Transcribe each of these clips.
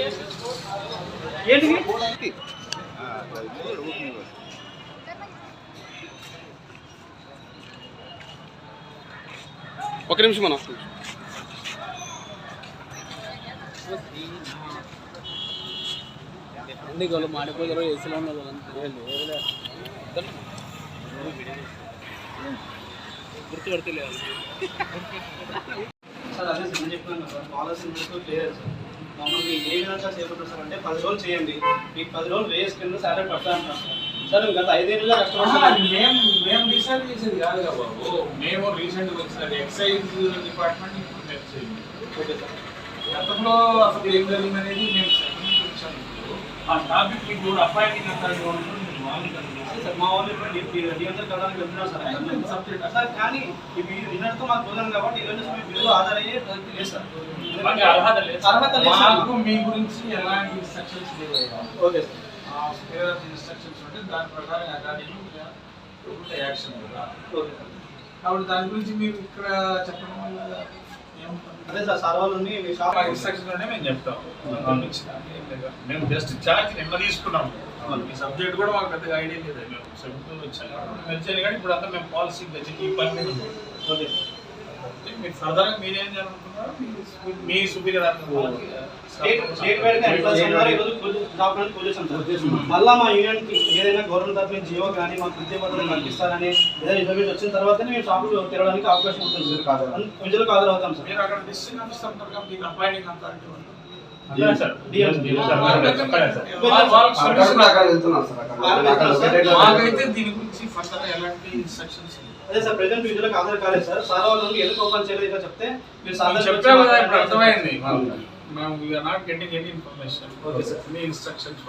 ఏంటిది? ఒక నిమిషం అన్న. ఎందుకు వాళ్ళు మాడిపోతారో ఏసీలో ఉన్నారు సార్ అదే కదా క్లియర్ సార్ మమ్మల్ని ఏ విధంగా చేపట్టారు సార్ అంటే పది రోజులు చేయండి. మీకు పది రోజులు వేస్ కింద సాలరీ పడతా అంటారు సార్. సార్ గత ఐదేళ్ళుగా కష్టపడుతున్నాను మేము మేము డిసైడ్ చేసేది కాదు కదా బాబు. మేము రీసెంట్ వచ్చిన ఎక్సైజ్ డిపార్ట్మెంట్ చేయండి ఓకే సార్. గతంలో అసలు ఏం జరిగింది అనేది మేము ఆ టాపిక్ అంటారు సార్ మా వాళ్ళు వెళ్తున్నారు సార్ సబ్జెక్ట్ సార్ కానీ మాకు కుదరం కాబట్టి ఈరోజు మీ బిల్లు పరిస్థితి లేదు సార్. మాకు అర్హత లేదు అర్హత లేదు సార్. మాకు మీ గురించి ఎలాంటి ఇన్స్ట్రక్షన్స్ లేవు ఓకే సార్. స్పేర్ ఇన్స్ట్రక్షన్స్ ఉంటే దాని ప్రకారం అకాడమీ యాక్షన్ కాబట్టి దాని గురించి మీరు ఇక్కడ చెప్పడం వల్ల అదే సార్ సార్ వాళ్ళు ఉండి మీ షాప్ మా ఇన్స్ట్రక్షన్లోనే మేము చెప్తాం. లేదు. మేము జస్ట్ ఛార్జ్ నిన్న తీసుకున్నాం ఈ సబ్జెక్ట్ కూడా మాకు పెద్దగా ఐడియా లేదు. మేము చెబుతూ వచ్చాం. కాబట్టి కానీ ఇప్పుడు అంతా మేము పాలసీ తెచ్చి ఈ పని మీద. ఓకే. మీరు ఫర్దర్గా మీరేం జరుగుతున్నారు మీ సుపీరియర్ స్టేట్ మళ్ళా మా యూనియన్కి ఏదైనా గవర్నమెంట్ తరఫు నుంచి జియో కానీ మాకు విద్య భద్రత కల్పిస్తారని ఏదైనా ఇన్ఫర్మేషన్ వచ్చిన తర్వాతనే మేము షాపులు తెరవడానికి అవకాశం ఉంటుంది సార్. సార్. మీకు అపాయింటింగ్ అథారిటీ ఉంటుంది మాకైతే దీని గురించి ఫర్దర్ ఎలాంటి ఇన్స్ట్రక్షన్స్ అదే సార్ ప్రెసెంట్ విధులకు హాజరు కాలేదు సార్. సార్ వాళ్ళు ఎందుకు ఓపెన్ చేయలేదు ఇట్లా చెప్తే మీరు సార్ అర్థమైంది. మేము we're not getting any information. Me instructions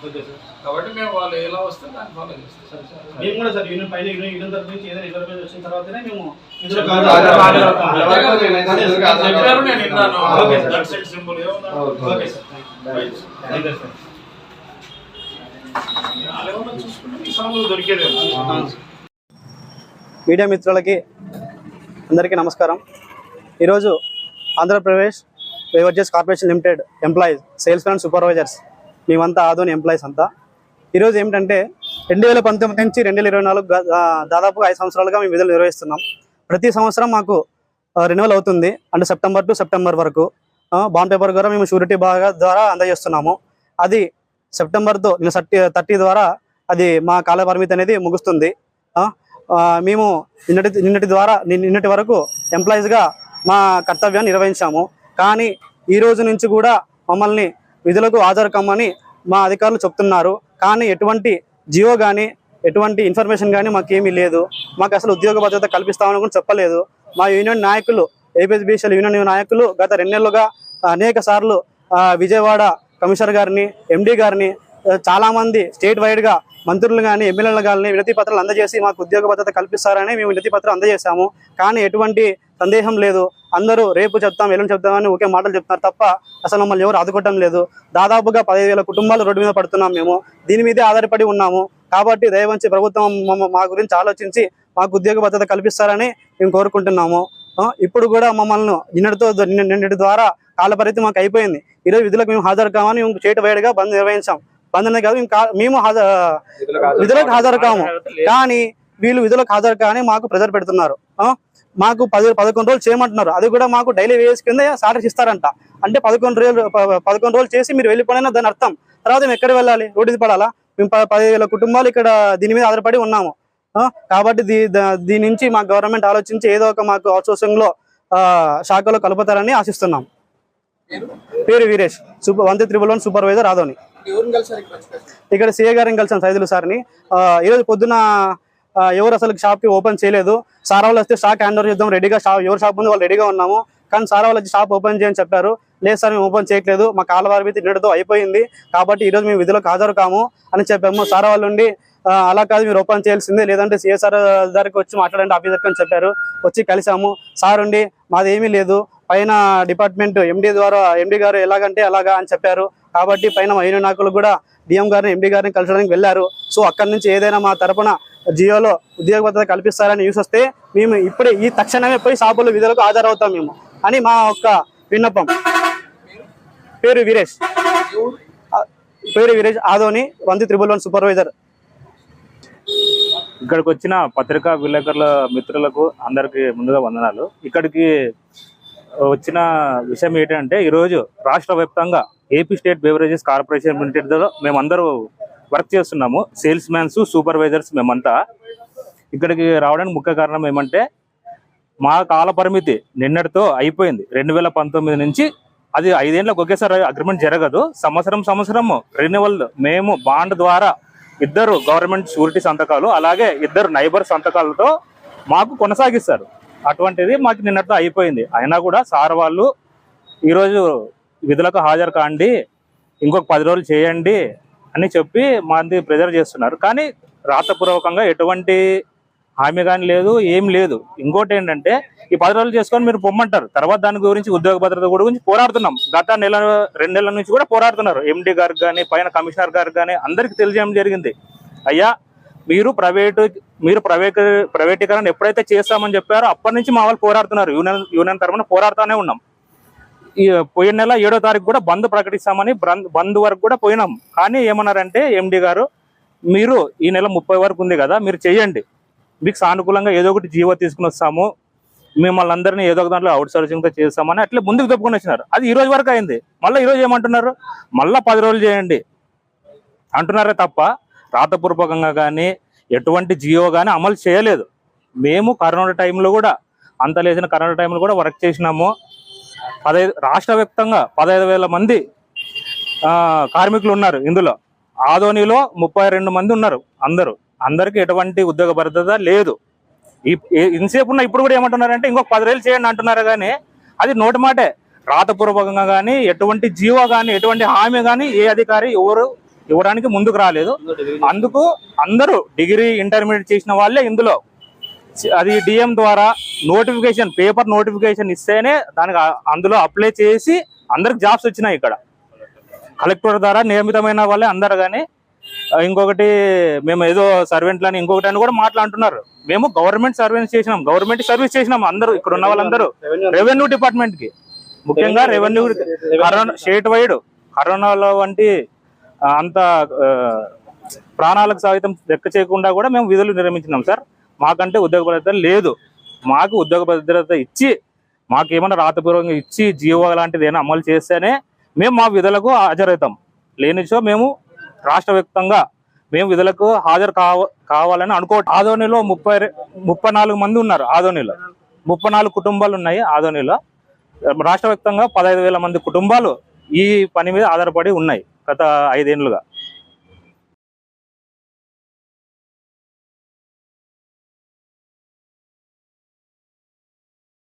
okay sir కాబట్టి మేము వాళ్ళు ఎలా వస్తే దాన్ని ఫాలో చేస్తాం మేము కూడా సార్ యూనియన్ పైన యూనియన్ యూనియన్ తరఫు నుంచి ఏదైనా ఇన్ఫర్మేషన్ వచ్చిన తర్వాతనే మేము చెప్పారు, నేను విన్నాను okay sir. That's it simple ఏమన్నా okay sir thank you media మిత్రులకి అందరికీ నమస్కారం ఈరోజు Andhra Pradesh beverages corporation limited employees sales and supervisors మేమంతా ఆదోని ఎంప్లాయీస్ అంతా. ఈరోజు ఏమిటంటే రెండు వేల పంతొమ్మిది నుంచి రెండు వేల ఇరవై నాలుగు దాదాపు ఐదు సంవత్సరాలుగా మేము విధులు నిర్వహిస్తున్నాం. ప్రతి సంవత్సరం మాకు రెన్యువల్ అవుతుంది. అంటే సెప్టెంబర్ టు సెప్టెంబర్ వరకు బాండ్ పేపర్ ద్వారా మేము షూరిటీ బాగా ద్వారా అందజేస్తున్నాము. అది సెప్టెంబర్తో థర్టీ థర్టీ ద్వారా అది మా కాల పరిమితి అనేది ముగుస్తుంది. మేము నిన్నటి నిన్నటి ద్వారా నిన్నటి వరకు ఎంప్లాయీస్గా మా కర్తవ్యాన్ని నిర్వహించాము. కానీ ఈ రోజు నుంచి కూడా మమ్మల్ని విధులకు హాజరు కమ్మని మా అధికారులు చెప్తున్నారు. కానీ ఎటువంటి జియో కానీ ఎటువంటి ఇన్ఫర్మేషన్ కానీ మాకేమీ లేదు. మాకు అసలు ఉద్యోగ భద్రత కల్పిస్తామని కూడా చెప్పలేదు. మా యూనియన్ నాయకులు ఏపీఎస్బీసీఎల్ యూనియన్ నాయకులు గత రెండేళ్ళుగా అనేక సార్లు విజయవాడ కమిషనర్ గారిని ఎండీ గారిని చాలామంది స్టేట్ వైడ్గా మంత్రులు కానీ ఎమ్మెల్యేలు కానీ వినతి పత్రాలు అందజేసి మాకు ఉద్యోగ భద్రత కల్పిస్తారని మేము వినతి పత్రం అందజేశాము. కానీ ఎటువంటి సందేహం లేదు. అందరూ రేపు చెప్తాం ఎల్లుండి చెప్తామని ఒకే మాటలు చెప్తున్నారు తప్ప అసలు మమ్మల్ని ఎవరు ఆదుకోవటం లేదు. దాదాపుగా పదిహేను వేల కుటుంబాలు రోడ్డు మీద పడుతున్నాం మేము. దీని మీదే ఆధారపడి ఉన్నాము. కాబట్టి దయవంచి ప్రభుత్వం మా గురించి ఆలోచించి మాకు ఉద్యోగ భద్రత కల్పిస్తారని మేము కోరుకుంటున్నాము. ఇప్పుడు కూడా మమ్మల్ని నిన్నటితో నిన్న- నిన్నటి ద్వారా కాల పరిస్థితి మాకు అయిపోయింది. ఈరోజు విధులకు మేము హాజరు కామని మేము చేయట వేడిగా బంద్ నిర్వహించాం. బంద్ అనేది కాదు మేము మేము హాజరు విధులకు హాజరు కాము. కానీ వీళ్ళు విధులకు హాజరు కానీ మాకు ప్రెజర్ పెడుతున్నారు? మాకు పది పదకొండు రోజులు చేయమంటున్నారు. అది కూడా మాకు డైలీ వేస్ కింద సాలరీ ఇస్తారంట. అంటే పదకొండు రోజులు పదకొండు రోజులు చేసి మీరు వెళ్ళిపోయినా దాని అర్థం. తర్వాత మేము ఎక్కడ వెళ్ళాలి? రోడ్డు పడాలా? మేము పదివేల కుటుంబాలు ఇక్కడ దీని మీద ఆధారపడి ఉన్నాము? కాబట్టి దీ దీని నుంచి మా గవర్నమెంట్ ఆలోచించి ఏదో ఒక మాకు అవుట్సోర్సింగ్లో ఆ, శాఖలో కలుపుతారని ఆశిస్తున్నాం. పేరు Veeresh. Super one triple one supervisor Adoni. కలిసారు ఇక్కడ? సీఏ గారిని కలిసాం సైదులు సార్ని. ఈరోజు పొద్దున ఎవరు అసలు షాప్కి ఓపెన్ చేయలేదు. సార్ వాళ్ళు వస్తే షాక్ హ్యాండ్ ఓవర్ చేద్దాం రెడీగా షాప్ ఎవరు షాప్ ఉంది వాళ్ళు రెడీగా ఉన్నాము. కానీ సార్ వాళ్ళు వచ్చి షాప్ ఓపెన్ చేయని చెప్పారు. లేదు సార్ మేము ఓపెన్ చేయట్లేదు. మా కాల వారి నిన్నటితో అయిపోయింది. కాబట్టి ఈరోజు మేము విధులకు హాజరు కాము అని చెప్పాము. సార్ వాళ్ళు ఉండి అలా కాదు మీరు ఓపెన్ చేయాల్సిందే. లేదంటే సిఎస్ఆర్ దగ్గరికి వచ్చి మాట్లాడండి ఆఫీసర్కి అని చెప్పారు. వచ్చి కలిసాము. సార్ ఉండి మాది ఏమీ లేదు. పైన డిపార్ట్మెంట్ ఎండీ ద్వారా ఎండీ గారు ఎలాగంటే అలాగా అని చెప్పారు. కాబట్టి పైన మా యూనియన్ నాయకులు కూడా డిఎం గారిని ఎండీ గారిని కలిసడానికి వెళ్ళారు. సో అక్కడి నుంచి ఏదైనా మా తరపున జియోలో ఉద్యోగ భద్రత కల్పిస్తారని న్యూస్ వస్తే మేము ఇప్పుడే ఈ తక్షణమే పోయి షాపులు విధులకు హాజరవుతాం మేము అని మా యొక్క విన్నపం. పేరు వీరేష్. పేరు వీరేష్ ఆదోని వంది త్రిబుల్ వన్ సూపర్వైజర్ ఇక్కడికి వచ్చిన పత్రికా విలేకరుల మిత్రులకు అందరికీ ముందుగా వందనాలు. ఇక్కడికి వచ్చిన విషయం ఏంటంటే ఈరోజు రాష్ట్ర వ్యాప్తంగా ఏపీ స్టేట్ బెవరేజెస్ కార్పొరేషన్ లిమిటెడ్లో మేమందరూ వర్క్ చేస్తున్నాము. సేల్స్ మ్యాన్స్ సూపర్వైజర్స్ మేమంతా. ఇక్కడికి రావడానికి ముఖ్య కారణం ఏమంటే మా కాల పరిమితి నిన్నటితో అయిపోయింది. రెండు వేల పంతొమ్మిది నుంచి అది ఐదేళ్ళకి ఒకేసారి అగ్రిమెంట్ జరగదు. సంవత్సరం సంవత్సరం రెన్యువల్ మేము బాండ్ ద్వారా ఇద్దరు గవర్నమెంట్ షూరిటీ సంతకాలు అలాగే ఇద్దరు నైబర్ సంతకాలతో మాకు కొనసాగిస్తారు. అటువంటిది మాకు నిన్నటితో అయిపోయింది. అయినా కూడా సార్ వాళ్ళు ఈరోజు విధులకు హాజరు కాండి ఇంకొక పది రోజులు చేయండి అని చెప్పి మాది ప్రెజర్ చేస్తున్నారు. కానీ రాతపూర్వకంగా ఎటువంటి హామీ కానీ లేదు ఏం లేదు. ఇంకోటి ఏంటంటే ఈ పది రోజులు చేసుకొని మీరు పొమ్మంటారు. తర్వాత దాని గురించి ఉద్యోగ భద్రత గురించి పోరాడుతున్నాం. గత నెల రెండు నెలల నుంచి కూడా పోరాడుతున్నారు. ఎండి గారికి కానీ పైన కమిషనర్ గారికి కానీ అందరికి తెలియజేయడం జరిగింది. అయ్యా మీరు ప్రైవేటు మీరు ప్రైవేట్ ప్రైవేటీకరణ ఎప్పుడైతే చేస్తామని చెప్పారో అప్పటి నుంచి మా వాళ్ళు పోరాడుతున్నారు. యూనియన్ యూనియన్ తరఫున పోరాడుతూనే ఉన్నాం. పోయిన నెల ఏడో తారీఖు కూడా బంద్ ప్రకటిస్తామని బ్రం- బంద్ వరకు కూడా పోయినాం. కానీ ఏమన్నారంటే ఎండి గారు మీరు ఈ నెల ముప్పై వరకు ఉంది కదా మీరు చేయండి. మీకు సానుకూలంగా ఏదో ఒకటి జీవో తీసుకుని వస్తాము. మిమ్మల్ని అందరినీ ఏదో ఒక దాంట్లో అవుట్ సర్వీసింగ్తో చేస్తామని అట్లా ముందుకు తప్పుకొని వచ్చినారు. అది ఈ రోజు వరకు అయింది. మళ్ళీ ఈరోజు ఏమంటున్నారు? మళ్ళీ పది రోజులు చేయండి. అంటున్నారే తప్ప రాతపూర్వకంగా కానీ ఎటువంటి జియో కానీ అమలు చేయలేదు. మేము కరోనా టైంలో కూడా అంత లేచిన కరోనా టైంలో కూడా వర్క్ చేసినాము. పదహైదు రాష్ట్ర వ్యాప్తంగా పదహైదు వేల మంది ఆ, కార్మికులు ఉన్నారు ఇందులో. ఆదోనిలో ముప్పై రెండు మంది ఉన్నారు అందరూ. అందరికీ ఎటువంటి ఉద్యోగ భద్రత లేదు. ఈ ఇంతసేపు ఉన్న ఇప్పుడు కూడా ఏమంటున్నారంటే ఇంకొక పది రోజులు చేయండి అంటున్నారు కానీ అది నోటి మాటే. రాతపూర్వకంగా కానీ ఎటువంటి జీవో కానీ ఎటువంటి హామీ కానీ ఏ అధికారి ఎవరు ఇవ్వడానికి ముందుకు రాలేదు. అందుకు అందరూ డిగ్రీ ఇంటర్మీడియట్ చేసిన వాళ్ళే ఇందులో. అది డిఎం ద్వారా నోటిఫికేషన్ పేపర్ నోటిఫికేషన్ ఇస్తేనే దానికి అందులో అప్లై చేసి అందరికి జాబ్స్ వచ్చినాయి ఇక్కడ. కలెక్టర్ ద్వారా నియమితమైన వాళ్ళే అందరు కానీ ఇంకొకటి మేము ఏదో సర్వెంట్లని ఇంకొకటి అని కూడా మాట్లాడుతున్నారు. మేము గవర్నమెంట్ సర్వీస్ చేసినాం. గవర్నమెంట్ సర్వీస్ చేసినాం అందరూ ఇక్కడ ఉన్న వాళ్ళందరూ. రెవెన్యూ డిపార్ట్మెంట్కి. ముఖ్యంగా రెవెన్యూ కరోనా స్టేట్ వైడ్ కరోనాలో వంటి అంత ప్రాణాలకు సహితం లెక్క చేయకుండా కూడా మేము విధులు నిర్మించినాం సార్ మాకంటే ఉద్యోగ భద్రత లేదు. మాకు ఉద్యోగ భద్రత ఇచ్చి మాకు ఏమైనా రాతపూర్వకంగా ఇచ్చి జీవో లాంటిది ఏమైనా అమలు చేస్తేనే మేము మా విధులకు హాజరవుతాం. లేనిచో మేము రాష్ట్ర వ్యాప్తంగా మేము విధులకు హాజరు కావ కావాలని అనుకో ఆదోనిలో ముప్పై ముప్పై నాలుగు మంది ఉన్నారు ఆదోనిలో. ముప్పై నాలుగు కుటుంబాలు ఉన్నాయి ఆదోనిలో. రాష్ట్ర వ్యాప్తంగా పదహైదు వేల మంది కుటుంబాలు ఈ పని మీద ఆధారపడి ఉన్నాయి. గత ఐదేళ్ళుగా